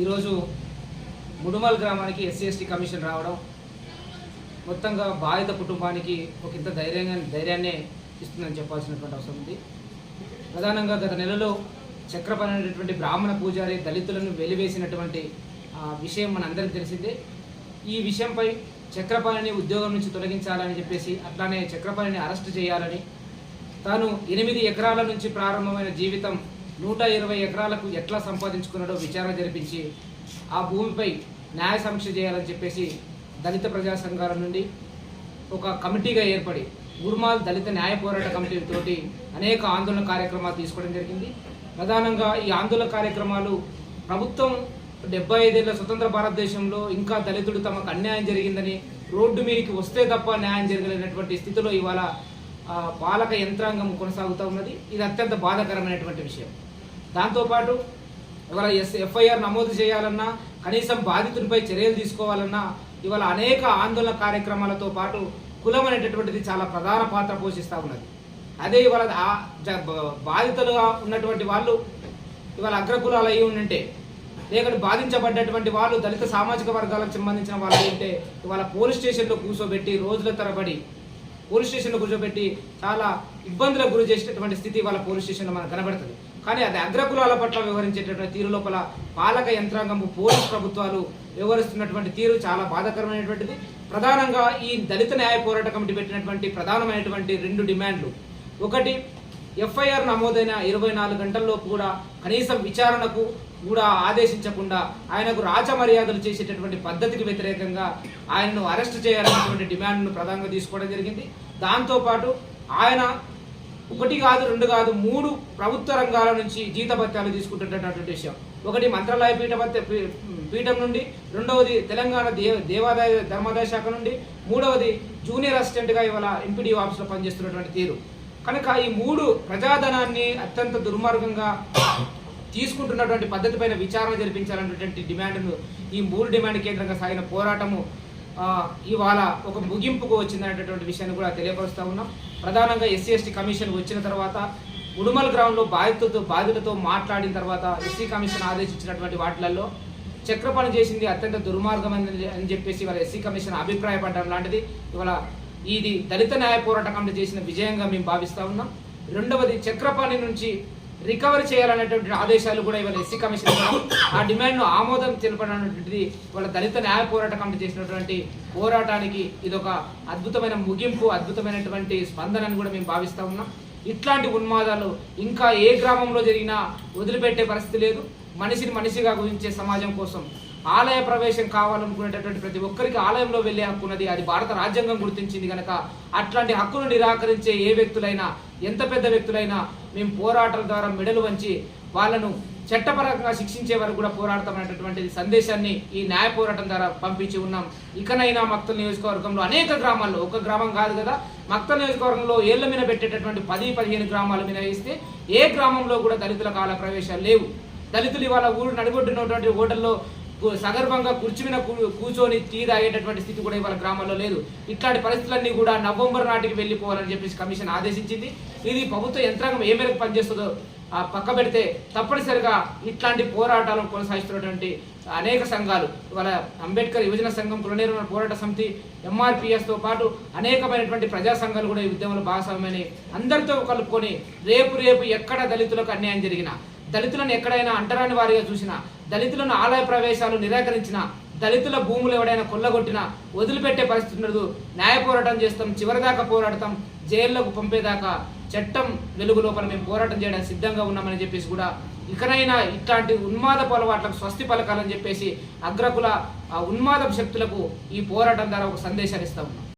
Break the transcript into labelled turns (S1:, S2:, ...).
S1: ఈరోజు ముడుమల్ గ్రామానికి SC ST commission రావడం మొత్తంగా బాధిత కుటుంబానికి ఒక ఇంత ధైర్యంగా ధైర్యాన్నే ఇస్తుందని చెప్పాల్సినటువంటి అవసరం ఉంది. ప్రధానంగా గత నెలలో చక్రపాణి అనేటువంటి బ్రాహ్మణ పూజారి దళితులను వెలివేసినటువంటి ఆ, విషయం మనందరికీ తెలిసిందే. ఈ విషయంపై చక్రపాణిని ఉద్యోగం నుంచి తొలగించాలని చెప్పేసి అట్లానే చక్రపాణిని అరెస్ట్ చేయాలని తాను ఎనిమిది ఎకరాల నుంచి ప్రారంభమైన జీవితం నూట ఇరవై ఎకరాలకు ఎట్లా సంపాదించుకున్నాడో విచారణ జరిపించి ఆ భూమిపై న్యాయ సమీక్ష చేయాలని చెప్పేసి దళిత ప్రజా సంఘాల నుండి ఒక కమిటీగా ఏర్పడి గుర్మాల్ దళిత న్యాయ పోరాట కమిటీ తోటి అనేక ఆందోళన కార్యక్రమాలు తీసుకోవడం జరిగింది. ప్రధానంగా ఈ ఆందోళన కార్యక్రమాలు ప్రభుత్వం డెబ్బై ఐదేళ్ళ స్వతంత్ర భారతదేశంలో ఇంకా దళితుడు తమకు అన్యాయం జరిగిందని రోడ్డు మీదకి వస్తే తప్ప న్యాయం జరగలేనటువంటి స్థితిలో ఇవాళ పాలక యంత్రాంగం కొనసాగుతూ ఉన్నది. ఇది అత్యంత బాధాకరమైనటువంటి విషయం. దాంతోపాటు ఇవాళ ఎస్ ఎఫ్ఐఆర్ నమోదు చేయాలన్నా కనీసం బాధితునిపై చర్యలు తీసుకోవాలన్నా ఇవాళ అనేక ఆందోళన కార్యక్రమాలతో పాటు కులం అనేటటువంటిది చాలా ప్రధాన పాత్ర పోషిస్తూ ఉన్నది. అదే ఇవాళ బాధితులుగా ఉన్నటువంటి వాళ్ళు ఇవాళ అగ్రకులాలు అయి ఉంటే లేకపోతే బాధించబడ్డటువంటి వాళ్ళు దళిత సామాజిక వర్గాలకు సంబంధించిన వాళ్ళు ఉంటే ఇవాళ పోలీస్ స్టేషన్లో కూర్చోబెట్టి రోజుల తరబడి పోలీస్ స్టేషన్లో కూర్చోబెట్టి చాలా ఇబ్బందులకు గురి చేసేటటువంటి స్థితి వాళ్ళ పోలీస్ స్టేషన్లో మనకు కనబడుతుంది. కానీ అది అగ్రకులాల పట్ల వ్యవహరించేటటువంటి తీరు లోపల పాలక యంత్రాంగం పోలీస్ ప్రభుత్వాలు వ్యవహరిస్తున్నటువంటి తీరు చాలా బాధాకరమైనటువంటిది. ప్రధానంగా ఈ దళిత న్యాయ పోరాట కమిటీ పెట్టినటువంటి ప్రధానమైనటువంటి రెండు డిమాండ్లు. ఒకటి ఎఫ్ఐఆర్ నమోదైన ఇరవై నాలుగు గంటల్లో కూడా కనీసం విచారణకు కూడా ఆదేశించకుండా ఆయనకు రాచ మర్యాదలు చేసేటటువంటి పద్ధతికి వ్యతిరేకంగా ఆయనను అరెస్ట్ చేయాలనేటువంటి డిమాండ్ను ప్రధానంగా తీసుకోవడం జరిగింది. దాంతోపాటు ఆయన ఒకటి కాదు రెండు కాదు మూడు ప్రభుత్వ రంగాల నుంచి జీతభత్యాలు తీసుకుంటున్నటువంటి విషయం. ఒకటి మంత్రాలయ పీఠ పీ- పీఠం నుండి రెండవది తెలంగాణ దే దేవాదాయ ధర్మాదాయ శాఖ నుండి మూడవది జూనియర్ అసిస్టెంట్గా ఇవాళ ఎంపీడీ ఆఫీస్లో పనిచేస్తున్నటువంటి తీరు. కనుక ఈ మూడు ప్రజాధనాన్ని అత్యంత దుర్మార్గంగా తీసుకుంటున్నటువంటి పద్ధతిపైన విచారణ జరిపించాలన్నటువంటి డిమాండ్ను ఈ మూడు డిమాండ్ కేంద్రంగా సాగిన పోరాటము ఇవాళ ఒక ముగింపుకు వచ్చిందనేటటువంటి విషయాన్ని కూడా తెలియపరుస్తూ ఉన్నాం. ప్రధానంగా ఎస్సీ ఎస్టీ కమిషన్ వచ్చిన తర్వాత ఉడుమల్ గ్రౌండ్లో బాధితులతో బాధితులతో మాట్లాడిన తర్వాత ఎస్సీ కమిషన్ ఆదేశించినటువంటి వాటిలలో చక్రపాణి చేసింది అత్యంత దుర్మార్గం అని అని చెప్పేసి ఇవాళ ఎస్సీ కమిషన్ అభిప్రాయపడడం లాంటిది. ఇవాళ ఇది దళిత న్యాయ పోరాట కమిటీ చేసిన విజయంగా మేము భావిస్తూ ఉన్నాం. రెండవది చక్రపాణి నుంచి రికవరీ చేయాలనేటువంటి ఆదేశాలు కూడా ఇవాళ ఎస్సీ కమిషన్ ఇవ్వడం, ఆ డిమాండ్ను ఆమోదం తెలపడమైనటువంటిది వాళ్ళ దళిత న్యాయ పోరాట కమిటీ చేసినటువంటి పోరాటానికి ఇది ఒక అద్భుతమైన ముగింపు అద్భుతమైనటువంటి స్పందనని కూడా మేము భావిస్తూ ఉన్నాం. ఇట్లాంటి ఉన్మాదాలు ఇంకా ఏ గ్రామంలో జరిగినా వదిలిపెట్టే పరిస్థితి లేదు. మనిషిని మనిషిగా గురించే సమాజం కోసం ఆలయ ప్రవేశం కావాలనుకునేటటువంటి ప్రతి ఒక్కరికి ఆలయంలో వెళ్ళే హక్కు ఉన్నది. అది భారత రాజ్యాంగం గుర్తించింది కనుక అట్లాంటి హక్కును నిరాకరించే ఏ వ్యక్తులైనా ఎంత పెద్ద వ్యక్తులైనా మేము పోరాటాల ద్వారా మెడలు వంచి వాళ్ళను చట్టపరంగా శిక్షించే వరకు కూడా పోరాడతామనేటటువంటి సందేశాన్ని ఈ న్యాయ పోరాటం ద్వారా పంపించి ఉన్నాం. ఇకనైనా మక్తల నియోజకవర్గంలో అనేక గ్రామాల్లో ఒక గ్రామం కాదు కదా మక్తల నియోజకవర్గంలో ఏళ్ళ మీద పెట్టేటటువంటి పది పదిహేను గ్రామాల మీద వేస్తే ఏ గ్రామంలో కూడా దళితుల కాల ప్రవేశాలు లేవు. దళితులు ఇవాళ ఊరు నడిగొట్టినటువంటి హోటల్లో కు- సగర్భంగా కుర్చీ మీద కూ- కూర్చొని టీ తాగేటటువంటి స్థితి కూడా ఇవాళ గ్రామాల్లో లేదు. ఇట్లాంటి పరిస్థితులన్నీ కూడా నవంబర్ నాటికి వెళ్ళిపోవాలని చెప్పేసి కమిషన్ ఆదేశించింది. ఇది ప్రభుత్వ యంత్రాంగం ఏ మేరకు పనిచేస్తుందో ఆ పక్క పెడితే తప్పనిసరిగా ఇట్లాంటి పోరాటాలను కొనసాగిస్తున్నటువంటి అనేక సంఘాలు. ఇవాళ అంబేద్కర్ యువజన సంఘం పునర్నిర్మాణ పోరాట సమితి ఎంఆర్పిఎస్తో పాటు అనేకమైనటువంటి ప్రజా సంఘాలు కూడా ఈ ఉద్యమంలో భాగస్వామ్యమని అందరితో కలుపుకొని రేపు రేపు ఎక్కడ దళితులకు అన్యాయం జరిగినా దళితులను ఎక్కడైనా అంటరాని వారిగా చూసినా దళితులను ఆలయ ప్రవేశాలు నిరాకరించిన దళితుల భూములు ఎవడైనా కొల్లగొట్టినా వదిలిపెట్టే పరిస్థితి ఉండదు. న్యాయ పోరాటం చేస్తాం చివరిదాకా పోరాడతాం జైల్లోకి పంపేదాకా చట్టం వెలుగు లోపల మేము పోరాటం చేయడానికి సిద్ధంగా ఉన్నామని చెప్పేసి కూడా ఇకనైనా ఇట్లాంటి ఉన్మాద పొలవాట్లకు స్వస్తి పలకాలని చెప్పేసి అగ్రకుల ఆ ఉన్మాద శక్తులకు ఈ పోరాటం ద్వారా ఒక సందేశాన్ని ఇస్తాం